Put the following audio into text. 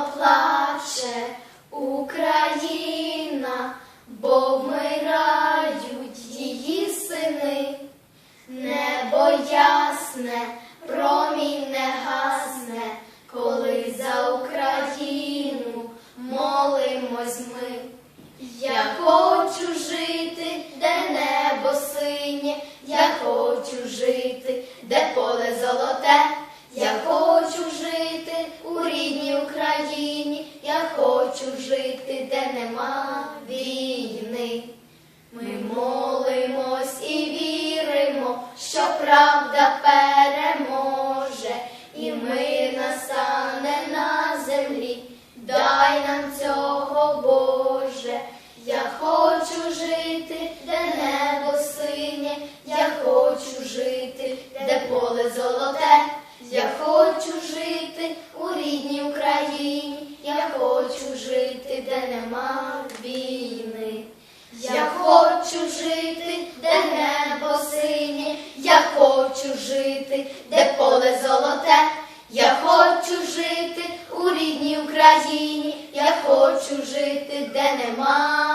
плаче Україна, бо вмирають її сини. Небо ясне, промінь не гасне, коли за Україну молимось ми. Я хочу жити, де небо синє, я хочу жити, де поле золоте, я хочу жити у рідній Україні, я хочу жити, де нема війни. Ми молимось і віримо, що правда переможе, і мир настане на землі. Дай нам цього, Боже. Я хочу жити, де небо синє, я хочу жити, де поле золоте, я хочу жити де нема війни. Я хочу жити, де небо синє, я хочу жити, де поле золоте, я хочу жити у рідній Україні, я хочу жити, де нема.